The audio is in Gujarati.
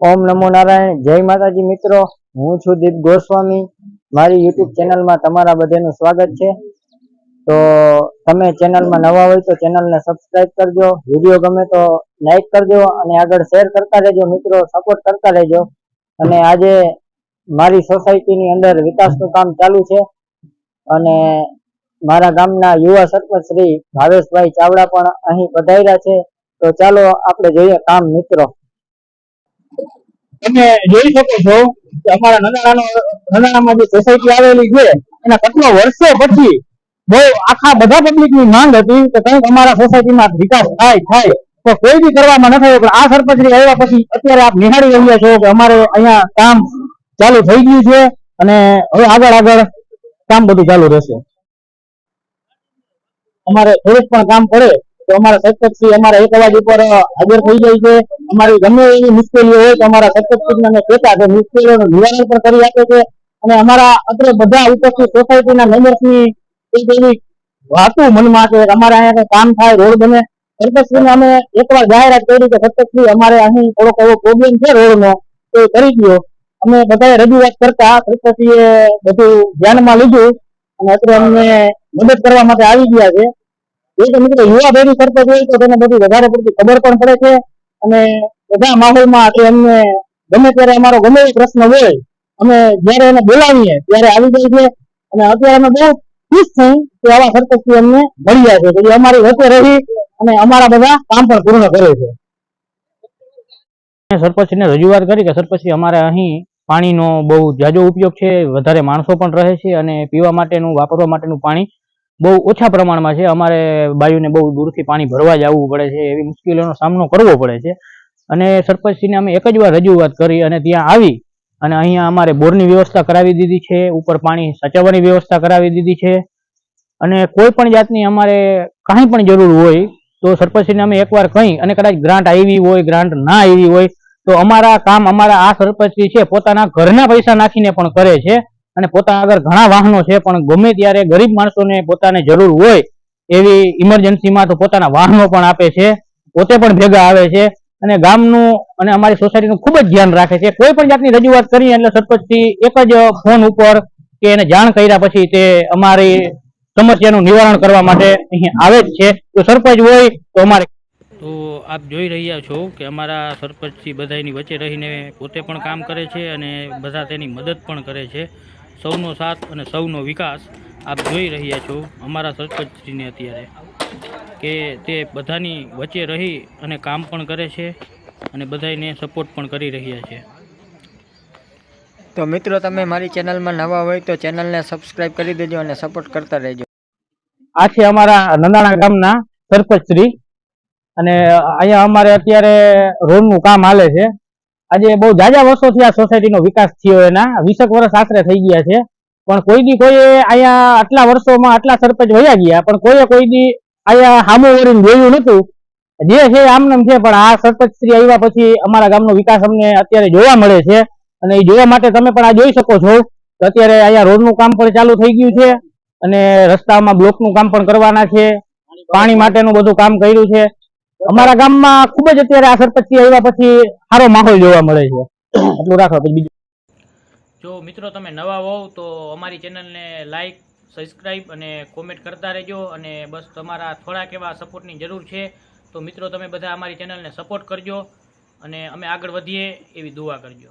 ઓમ નમો નારાયણ. જય માતાજી મિત્રો. હું છું દીપ ગોસ્વામી. મારી યુટ્યુબ ચેનલમાં તમારા બધાનું સ્વાગત છે. તો તમે ચેનલમાં નવા હોય તો ચેનલને સબસ્ક્રાઇબ કરજો. વીડિયો ગમે તો લાઈક કરજો અને આગળ શેર કરતા રહેજો. મિત્રો સપોર્ટ કરતા રહેજો. અને આજે મારી સોસાયટીની અંદર વિકાસનું કામ ચાલુ છે. અને મારા ગામના યુવા સરપંચ શ્રી ભાવેશભાઈ ચાવડા પણ અહીં પધાર્યા છે. તો ચાલો આપણે જોઈએ કામ મિત્રો. તમે જોઈ શકો છો કે અમારા નંદાણાનો નંદાણામાં જે સોસાયટી આવેલી છે, એના કેટલો વર્ષો પછી બહુ આખા બધા પબ્લિકની માંગ હતી કે કંઈક અમારા સોસાયટીમાં વિકાસ થાય થાય. તો કોઈ બી કરવામાં ન થયો, પણ આ સરપંચશ્રી આવ્યા પછી અત્યારે આપ નિહાળી રહ્યા છો કે અમારે અહીંયા કામ ચાલુ થઈ ગયું છે અને હવે આગળ આગળ કામ બધું ચાલુ રહેશે. અમારે થોડુંક પણ કામ પડે. તો અમારા સરપંચશ્રી અમારા એક અવાજ ઉપર હાજર થઈ જાય છે. અમારી ગમે એવી મુશ્કેલીઓ હોય તો અમારા સરપંચશ્રીને અમે કહેતા કે મુશ્કેલીઓનું નિવારણ પણ કરી આપે છે. અને અમારા અત્રે બધા ઉપસ્થિત સોસાયટીના મેમ્બર્સની એક એવી વાતું મનમાં છે અમારે અહીંયા કામ થાય, રોડ બને. સરપંચશ્રીને અમે એકવાર જાહેરાત કરી કે સરપંચશ્રી અમારે અહીં થોડોક એવો પ્રોબ્લેમ છે રોડનો, તો એ કરી દો અમે બધાએ રજૂઆત કરતા સરપંચશ્રીએ બધું ધ્યાનમાં લીધું અને અત્યારે અમને મદદ કરવા માટે આવી ગયા છે. એ યુવા પેઢી કરતો હોય તો તેને બધી વધારે પડતી ખબર પણ પડે છે. અને બધા માહોલમાં કે અમને ગમે ત્યારે અમારો ગમે એ પ્રશ્ન હોય, અમે જયારે એને બોલાવીએ ત્યારે આવી જાય છે. અને અત્યારે અમે બહુ ખુશ થઈ કે આવા સરપંચથી અમને મળ્યા છે. કે અમારી વચ્ચે રહી અને અમારા બધા કામ પણ પૂર્ણ કરે છે. સરપંચને રજૂઆત કરી કે સરપંચથી અમારે અહીં પાણીનો બહુ જાજો ઉપયોગ છે. વધારે માણસો પણ રહે છે અને પીવા માટેનું, વાપરવા માટેનું પાણી બહુ ઓછા પ્રમાણમાં છે. અમારે બાયુને બહુ દૂરથી પાણી ભરવા જવું પડે છે, એવી મુશ્કેલીઓનો સામનો કરવો પડે છે. અને સરપંચશ્રીને અમે એક જ વાર રજૂઆત કરી અને ત્યાં આવી અને અહીંયા અમારે બોરની વ્યવસ્થા કરાવી દીધી છે, ઉપર પાણી સાચવવાની વ્યવસ્થા કરાવી દીધી છે. અને કોઈ પણ જાતની અમારે કાંઈ પણ જરૂર હોય તો સરપંચશ્રીને અમે એકવાર કહી અને કદાચ ગ્રાન્ટ આવી હોય, ગ્રાન્ટ ના આવી હોય તો અમારા કામ, અમારા આ સરપંચશ્રી છે, પોતાના ઘરના પૈસા નાખીને પણ કરે છે. અને પોતાના આગળ ઘણા વાહનો છે, પણ ગમે ત્યારે ગરીબ માણસોને પોતાને જરૂર હોય એવી ઇમરજન્સીમાં તો પોતાના વાહનો પણ આપે છે, પોતે પણ ભેગા આવે છે અને ગામનું અને અમારી સોસાયટીનું ખૂબ જ ધ્યાન રાખે છે. કોઈ પણ જાતની રજૂઆત કરીએ એટલે સરપંચથી એક જ ફોન ઉપર કે એને જાણ કર્યા પછી તે અમારી સમસ્યાનું નિવારણ કરવા માટે અહીં આવે જ છે. તો સરપંચ હોય તો અમારે તો આપ જોઈ રહ્યા છો કે અમારા સરપંચથી બધાની વચ્ચે રહીને પોતે પણ કામ કરે છે અને બધા તેની મદદ પણ કરે છે. સૌનો સાથ અને સૌનો વિકાસ આપ જોઈ રહ્યા છો અમારા સરપંચશ્રીને અત્યારે કે તે બધાની વચ્ચે રહી અને કામ પણ કરે છે અને બધાને સપોર્ટ પણ કરી રહ્યા છે. તો મિત્રો તમે મારી ચેનલમાં નવા હોય તો ચેનલને સબસ્ક્રાઇબ કરી દેજો અને સપોર્ટ કરતા રહેજો. આ છે અમારા નંદાણા ગામના સરપંચશ્રી અને અહીંયા અમારે અત્યારે રોડનું કામ હાલે છે. આજે બહુ જાજા વર્ષોથી આ સોસાયટીનો વિકાસ થયો એના. વીસક વર્ષ આશરે થઈ ગયા છે. પણ કોઈ દી કોઈએ અહીંયા આટલા વર્ષોમાં આટલા સરપંચ વયા ગયા. પણ કોઈએ કોઈ દી અહીંયા હામું વળીને જોયું નતું જે છે આમનામ છે, પણ આ સરપંચ શ્રી આવ્યા પછી અમારા ગામનો વિકાસ અમને અત્યારે જોવા મળે છે. અને એ જોવા માટે તમે પણ આ જોઈ શકો છો તો અત્યારે અહીંયા રોડનું કામ પણ ચાલુ થઈ ગયું છે અને રસ્તામાં બ્લોકનું કામ પણ કરવાના છે. પાણી માટેનું બધું કામ કર્યું છે. અમારા ગામમાં ખૂબ જ અત્યારે આ સરપંચી આવ્યા પછી સારો માહોલ જોવા મળે છે. એટલું રાખો, પછી બીજું. જો મિત્રો તમે નવા હોવ તો અમારી ચેનલને લાઈક, સબસ્ક્રાઈબ અને કોમેન્ટ કરતા રહેજો અને બસ તમારા થોડાક એવા સપોર્ટની જરૂર છે તો મિત્રો તમે બધા અમારી ચેનલને સપોર્ટ કરજો અને અમે આગળ વધીએ એવી દુઆ કરજો.